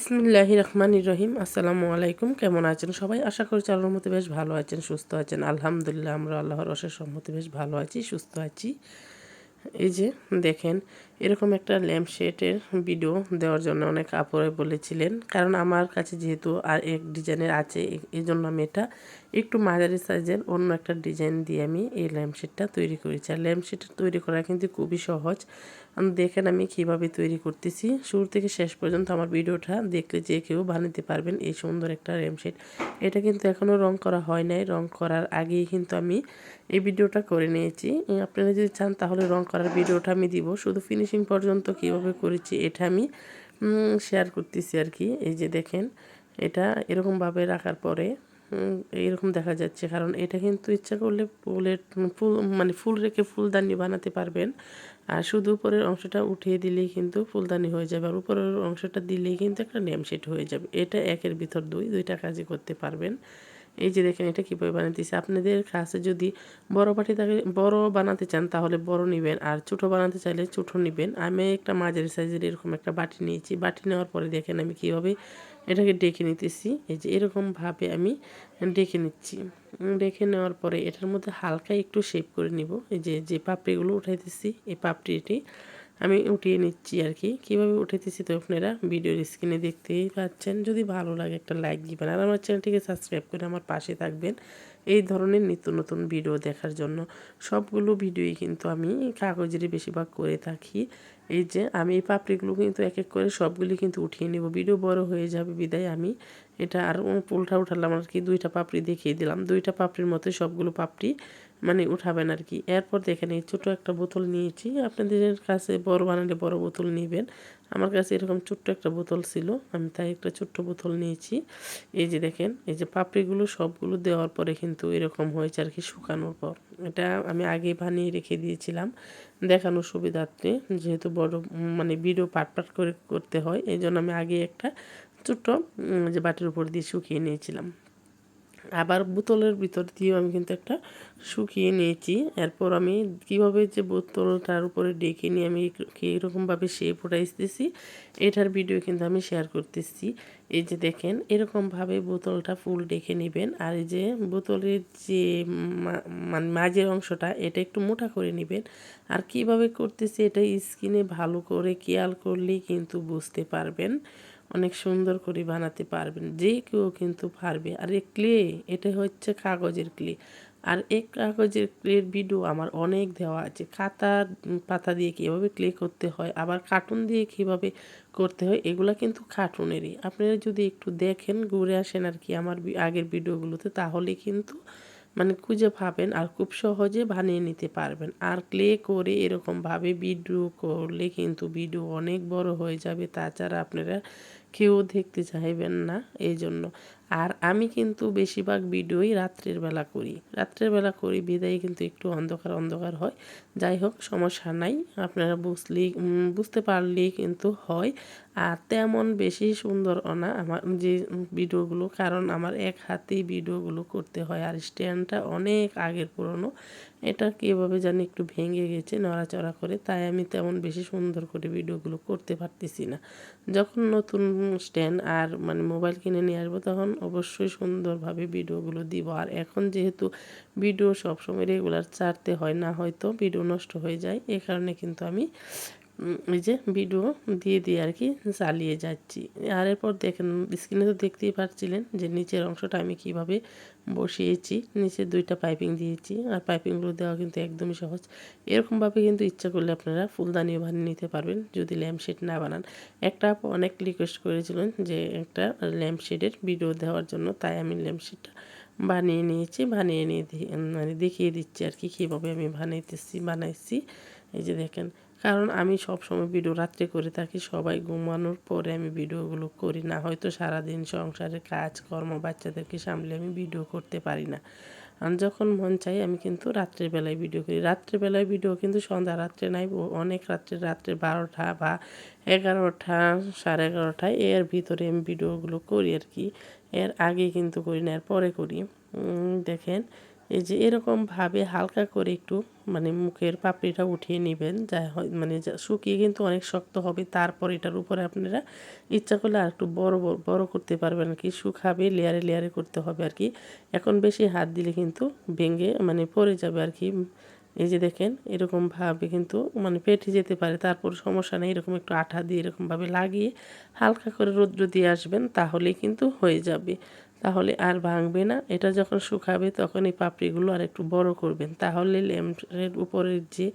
বিসমিল্লাহ রহমান রহিম আসসালামু আলাইকুম। কেমন আছেন সবাই? আশা করি চালানোর মতো বেশ ভালো আছেন, সুস্থ আছেন। আলহামদুলিল্লাহ, আমরা আল্লাহর অশেষ সম্মতি বেশ ভালো আছি, সুস্থ আছি। এই যে, দেখেন এরকম একটা ল্যাম্প শেটের ভিডিও দেওয়ার জন্য অনেক আপরে বলেছিলেন। কারণ আমার কাছে যেহেতু আর এক ডিজাইনের আছে এই জন্য আমি এটা একটু মাঝারি সাইজের অন্য একটা ডিজাইন দিয়ে আমি এই ল্যাম্প শেটটা তৈরি করেছি। আর ল্যাম্প শেটটা তৈরি করা কিন্তু খুবই সহজ। দেখেন আমি কীভাবে তৈরি করতেছি। শুরু থেকে শেষ পর্যন্ত আমার ভিডিওটা দেখলে যে কেউ বানাতে পারবেন এই সুন্দর একটা ল্যাম্প শেট এটা কিন্তু এখনও রং করা হয় নাই। রং করার আগেই কিন্তু আমি এই ভিডিওটা করে নিয়েছি। আপনারা যদি চান তাহলে রং করার ভিডিওটা আমি দিব। শুধু ফিনিশিং পর্যন্ত কীভাবে করেছি, এটা আমি শেয়ার করতেছি আর কি। এই যে দেখেন, এটা এরকমভাবে রাখার পরে এরকম দেখা যাচ্ছে। কারণ এটা কিন্তু ইচ্ছা করলে ফুলের ফুল মানে ফুল রেখে ফুলদানি বানাতে পারবেন। আর শুধু উপরের অংশটা উঠিয়ে দিলেই কিন্তু ফুলদানি হয়ে যাবে। আর উপরের অংশটা দিলেই কিন্তু একটা নেমশেট হয়ে যাবে। এটা একের ভিতর দুই, দুইটা কাজই করতে পারবেন। এই যে দেখেন, এটা কীভাবে বানাতেছি আপনাদের কাছে যদি বড় বাটি থাকে, বড় বানাতে চান, তাহলে বড় নেবেন। আর ছোটো বানাতে চাইলে ছোটো নেবেন। আমি একটা মাঝারি সাইজের এরকম একটা বাটি নিয়েছি। বাটি নেওয়ার পরে দেখেন আমি কীভাবে এটাকে ডেকে নিতেছি। এই যে এরকমভাবে আমি ডেকে নিচ্ছি। ডেকে নেওয়ার পরে এটার মধ্যে হালকা একটু শেপ করে নিব। এই যে যে পাপড়িগুলো উঠাইতেছি, এই পাপড়িটি আমি উঠিয়ে নিচ্ছি আর কি। কীভাবে উঠেতেছি তো আপনারা ভিডিওর স্ক্রিনে দেখতেই পাচ্ছেন। যদি ভালো লাগে একটা লাইক দিবেন আর আমার চ্যানেলটিকে সাবস্ক্রাইব করে আমার পাশে থাকবেন এই ধরনের নিত্য নতুন ভিডিও দেখার জন্য। সবগুলো ভিডিওই কিন্তু আমি কাগজেরই বেশিরভাগ করে থাকি। এই যে আমি এই পাপড়িগুলো কিন্তু এক এক করে সবগুলি কিন্তু উঠিয়ে নেব। ভিডিও বড় হয়ে যাবে বিদায় আমি। এটা আর উল্টা উঠালাম আর কি, দুইটা পাপড়ি দেখিয়ে দিলাম। দুইটা পাপড়ির মতো সবগুলো পাপড়ি মানে উঠাবেন আর কি। এরপর দেখেন এই ছোটো একটা বোতল নিয়েছি। আপনাদের কাছে বড় বানালে বড় বোতল নেবেন। আমার কাছে এরকম ছোট্ট একটা বোতল ছিল, আমি তাই একটা ছোট্ট বোতল নিয়েছি। এই যে দেখেন, এই যে পাপড়িগুলো সবগুলো দেওয়ার পরে কিন্তু এরকম হয়েছে আর কি শুকানোর পর। এটা আমি আগে বানিয়ে রেখে দিয়েছিলাম দেখানোর সুবিধার্থে, যেহেতু বড় মানে ভিডিও পাট পাট করে করতে হয় এই জন্য আমি আগে একটা ছোট্ট যে বাটির উপর দিয়ে শুকিয়ে নিয়েছিলাম। আবার বোতলের ভিতর দিয়েও আমি কিন্তু একটা শুকিয়ে নিয়েছি। এরপর আমি কীভাবে যে বোতলটার উপরে ডেকে নিয়ে আমি কীরকমভাবে শেপ উঠাইতেছি, এটার ভিডিও কিন্তু আমি শেয়ার করতেছি। এই যে দেখেন, এরকমভাবে বোতলটা ফুল ডেকে নেবেন। আর এই যে বোতলের যে মানে মাঝের অংশটা, এটা একটু মোটা করে নেবেন। আর কীভাবে করতেছি, এটা স্কিনে ভালো করে খেয়াল করলেই কিন্তু বুঝতে পারবেন। অনেক সুন্দর করে বানাতে পারবেন, যে কেউ কিন্তু পারবে। আর এই ক্লে, এটা হচ্ছে কাগজের ক্লে। আর এই কাগজের ক্লের ভিডিও আমার অনেক দেওয়া আছে। খাতা পাতা দিয়ে কীভাবে ক্লে করতে হয়, আবার কার্টুন দিয়ে কীভাবে করতে হয়, এগুলো কিন্তু কার্টুনেরই আপনারা যদি একটু দেখেন, ঘুরে আসেন আর কি আমার আগের ভিডিওগুলোতে তাহলে কিন্তু মানে খুঁজে পাবেন আর খুব সহজে বানিয়ে নিতে পারবেন। আর ক্লে করে এরকমভাবে ভিডিও করলে কিন্তু ভিডিও অনেক বড় হয়ে যাবে। তাছাড়া আপনারা কেউ দেখতে চাইবেন না। এই জন্য আর আমি কিন্তু বেশিরভাগ ভিডিওই রাত্রের বেলা করি। রাত্রের বেলা করি, বিদায় কিন্তু একটু অন্ধকার অন্ধকার হয়। যাই হোক, সমস্যা নাই। আপনারা বুঝলি বুঝতে পারলেই কিন্তু হয়। আর তেমন বেশি সুন্দর না আমার যে ভিডিওগুলো, কারণ আমার এক হাতেই ভিডিওগুলো করতে হয়। আর স্ট্যান্ডটা অনেক আগের পুরনো। এটা কীভাবে জানি একটু ভেঙে গেছে, নড়াচড়া করে, তাই আমি তেমন বেশি সুন্দর করে ভিডিওগুলো করতে পারতেছি না। যখন নতুন স্ট্যান্ড আর মানে মোবাইল কিনে নিয়ে আসব, তখন অবশ্যই সুন্দরভাবে ভিডিওগুলো দিব। আর এখন যেহেতু ভিডিও সবসময় রেগুলার চারতে হয়, না হয়তো ভিডিও নষ্ট হয়ে যায়, এ কারণে কিন্তু আমি এই যে ভিডিও দিয়ে দিয়ে আর কি চালিয়ে যাচ্ছি। আর এরপর দেখেন স্ক্রিনে তো দেখতেই পাচ্ছিলেন যে নিচের অংশটা আমি কীভাবে বসিয়েছি। নিচে দুইটা পাইপিং দিয়েছি আর পাইপিংগুলো দেওয়া কিন্তু একদমই সহজ। এরকমভাবে কিন্তু ইচ্ছা করলে আপনারা ফুলদানিও বানিয়ে নিতে পারবেন যদি ল্যাম্পশেড না বানান। একটা অনেক রিকোয়েস্ট করেছিলেন যে একটা ল্যাম্পশেডের ভিডিও দেওয়ার জন্য, তাই আমি ল্যাম্পশেডটা বানিয়ে নিয়েছি, বানিয়ে নিয়ে মানে দেখিয়ে দিচ্ছি আর কি কীভাবে আমি বানাইতেছি, বানাইছি। এই যে দেখেন কারণ আমি সব সময় ভিডিও রাত্রে করে থাকি, সবাই ঘুমানোর পরে আমি ভিডিওগুলো করি না। হয়তো সারাদিন সংসারের কাজ, কর্ম, বাচ্চাদেরকে সামলে আমি ভিডিও করতে পারি না। আর যখন মন চাই, আমি কিন্তু রাত্রের বেলায় ভিডিও করি। রাত্রের বেলায় ভিডিও কিন্তু সন্ধ্যা রাত্রে নাই অনেক রাত্রে রাত্রে বারোটা বা এগারোটা, সাড়ে এগারোটায় এর ভিতরে আমি ভিডিওগুলো করি আর কি। এর আগে কিন্তু করি না, এর পরে করি। দেখেন এই যে এরকমভাবে হালকা করে একটু মানে মুখের পাপড়িটা উঠিয়ে নেবেন, যা মানে শুকিয়ে কিন্তু অনেক শক্ত হবে। তারপর এটার উপরে আপনারা ইচ্ছা করলে আর একটু বড় বড় করতে পারবেন আর কি। শুকাবে, লেয়ারে লেয়ারে করতে হবে আর কি। এখন বেশি হাত দিলে কিন্তু ভেঙে মানে পড়ে যাবে আর কি। এই যে দেখেন এরকমভাবে কিন্তু মানে পেটে যেতে পারে। তারপর সমস্যা নেই, এরকম একটু আঠা দিয়ে এরকমভাবে লাগিয়ে হালকা করে রৌদ্র দিয়ে আসবেন, তাহলেই কিন্তু হয়ে যাবে। তাহলে আর ভাঙবে না। এটা যখন শুকাবে তখন এই পাপড়িগুলো আর একটু বড় করবেন। তাহলে ল্যাম্পের উপরের যে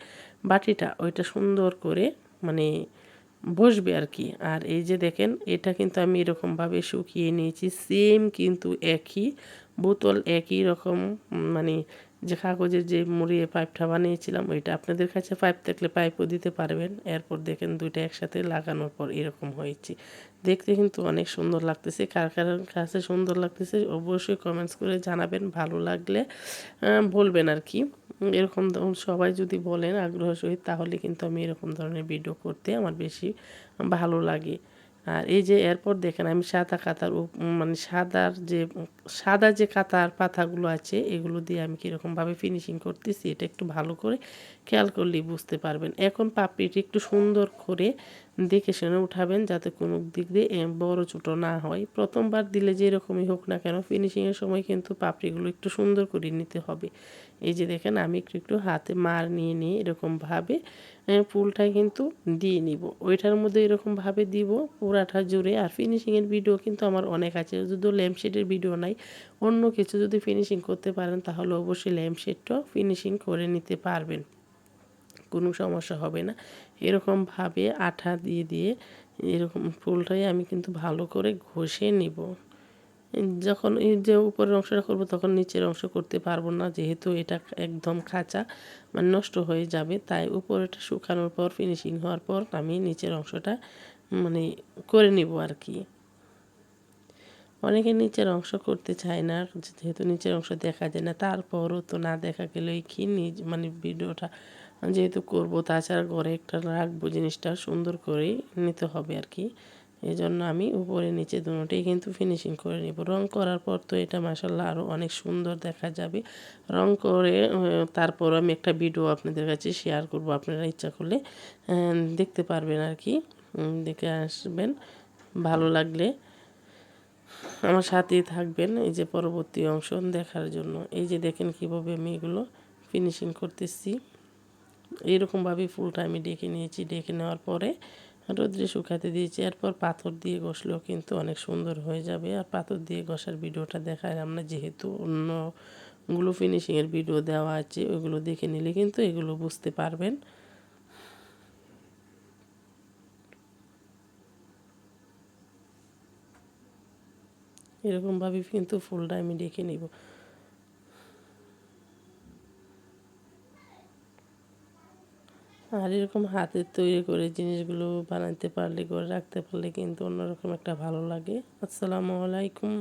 বাটিটা, ওইটা সুন্দর করে মানে বসবে আর কি আর এই যে দেখেন, এটা কিন্তু আমি এরকমভাবে শুকিয়ে নিয়েছি। সেম কিন্তু একই, বোতল একই রকম মানে যে কাগজের যে মুড়িয়ে পাইপটা বানিয়েছিলাম, ওইটা আপনাদের কাছে পাইপ থাকলে পাইপও দিতে পারবেন। এরপর দেখেন দুইটা একসাথে লাগানোর পর এরকম হয়েছে। দেখতে কিন্তু অনেক সুন্দর লাগতেছে। কার কার কাছে সুন্দর লাগতেছে অবশ্যই কমেন্টস করে জানাবেন। ভালো লাগলে বলবেন আর কি এরকম সবাই যদি বলেন আগ্রহ সহিত, তাহলে কিন্তু আমি এরকম ধরনের ভিডিও করতে আমার বেশি ভালো লাগে। আর এই যে এরপর দেখেন, আমি সাদা কাতার মানে সাদার যে, সাদা যে কাতার পাতাগুলো আছে, এগুলো দিয়ে আমি কীরকমভাবে ফিনিশিং করতেছি, এটা একটু ভালো করে খেয়াল করলেই বুঝতে পারবেন। এখন পাপড়িটি একটু সুন্দর করে দেখে শুনে উঠাবেন, যাতে কোনো দিক দিয়ে বড় ছোটো না হয়। প্রথমবার দিলে যে এরকমই হোক না কেন ফিনিশিংয়ের সময় কিন্তু পাপড়িগুলো একটু সুন্দর করে নিতে হবে। এই যে দেখেন, আমি একটু একটু হাতে মার নিয়ে নিয়ে এরকমভাবে ফুলটা কিন্তু দিয়ে নিব। ওইটার মধ্যে এরকমভাবে দিব পুরাটা জুড়ে। আর ফিনিশিংয়ের ভিডিও কিন্তু আমার অনেক আছে। যদি ল্যাম্পশেডের ভিডিও নাই, অন্য কিছু যদি ফিনিশিং করতে পারেন তাহলে অবশ্যই ল্যাম্পশেডটাও ফিনিশিং করে নিতে পারবেন। কোনো সমস্যা হবে না। এরকমভাবে আঠা দিয়ে দিয়ে এরকম ফুলটাই আমি কিন্তু ভালো করে ঘষে নিব। যখন এই যে উপরের অংশটা করব তখন নিচের অংশ করতে পারব না, যেহেতু এটা একদম খাঁচা মানে নষ্ট হয়ে যাবে। তাই উপরেটা শুকানোর পর ফিনিশিং হওয়ার পর আমি নিচের অংশটা মানে করে নিব আর কি। অনেকে নিচের অংশ করতে চায় না, যেহেতু নিচের অংশ দেখা যায় না। তারপরও তো না দেখা গেলেই কি নিজ মানে ভিডিওটা যেহেতু করব, তাছাড়া ঘরে একটা রাখব জিনিসটা সুন্দর করে নিতে হবে আর কি। এই জন্য আমি উপরে নিচে দুটোই কিন্তু ফিনিশিং করে নিব। রং করার পর তো এটা মাসাল্লাহ আরও অনেক সুন্দর দেখা যাবে। রং করে তারপর আমি একটা ভিডিও আপনাদের কাছে শেয়ার করব। আপনারা ইচ্ছা করলে দেখতে পারবেন আর কি। দেখে আসবেন। ভালো লাগলে আমার সাথেই থাকবেন। এই যে পরবর্তী অংশ দেখার জন্য। এই যে দেখেন কীভাবে আমি এগুলো ফিনিশিং করতেছি। এইরকমভাবে ফুলটা আমি ডেকে নিয়েছি। ডেকে নেওয়ার পরে রোদ্রে শুকাতে দিয়েছি, এরপর পাথর দিয়ে ঘষলেও কিন্তু অনেক সুন্দর হয়ে যাবে। আর পাথর দিয়ে ঘষার ভিডিওটা দেখায় আমরা, যেহেতু অন্যগুলো ফিনিশিংয়ের ভিডিও দেওয়া আছে, ওইগুলো দেখে নিলে কিন্তু এগুলো বুঝতে পারবেন। এরকমভাবে কিন্তু ফুলটা আমি ডেকে নিব। আর এরকম হাতের তৈরি করে জিনিসগুলো বানাতে পারলে, করে রাখতে পারলে কিন্তু অন্যরকম একটা ভালো লাগে। আসসালামু আলাইকুম।